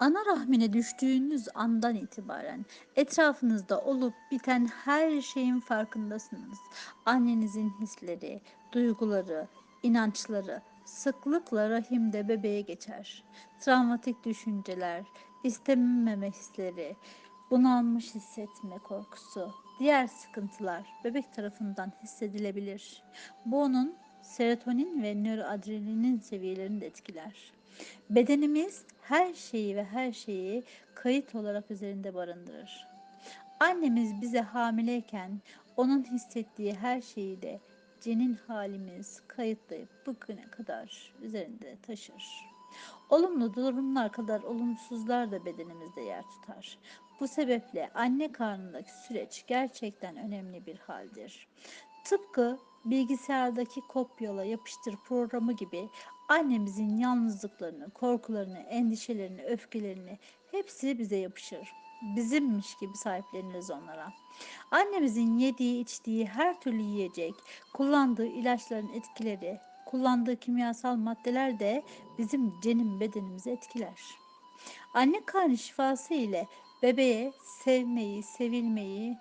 Ana rahmine düştüğünüz andan itibaren etrafınızda olup biten her şeyin farkındasınız. Annenizin hisleri, duyguları, inançları sıklıkla rahimde bebeğe geçer. Travmatik düşünceler, istememe hisleri, bunalmış hissetme korkusu, diğer sıkıntılar bebek tarafından hissedilebilir. Bu onun serotonin ve nöroadrenalin seviyelerini de etkiler. Bedenimiz her şeyi ve her şeyi kayıt olarak üzerinde barındırır. Annemiz bize hamileyken onun hissettiği her şeyi de cenin halimiz kayıtlayıp bugüne kadar üzerinde taşır. Olumlu durumlar kadar olumsuzlar da bedenimizde yer tutar. Bu sebeple anne karnındaki süreç gerçekten önemli bir haldir. Tıpkı bilgisayardaki kopyala yapıştır programı gibi annemizin yalnızlıklarını, korkularını, endişelerini, öfkelerini hepsi bize yapışır. Bizimmiş gibi sahipleniriz onlara. Annemizin yediği, içtiği her türlü yiyecek, kullandığı ilaçların etkileri, kullandığı kimyasal maddeler de bizim cenin bedenimizi etkiler. Anne karnı şifası ile bebeğe sevmeyi, sevilmeyi,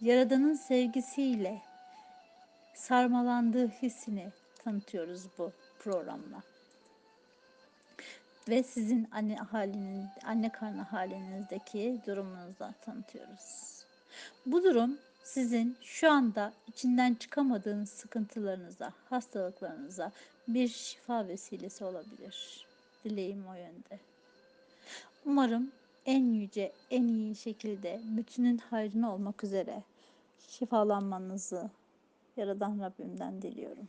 Yaradan'ın sevgisiyle sarmalandığı hissini tanıtıyoruz bu programla. Ve sizin anne halinin, anne karnı halinizdeki durumunuzu tanıtıyoruz. Bu durum sizin şu anda içinden çıkamadığınız sıkıntılarınıza, hastalıklarınıza bir şifa vesilesi olabilir. Dileğim o yönde. Umarım en yüce, en iyi şekilde bütünün hayrına olmak üzere şifalanmanızı Yaradan Rabbimden diliyorum.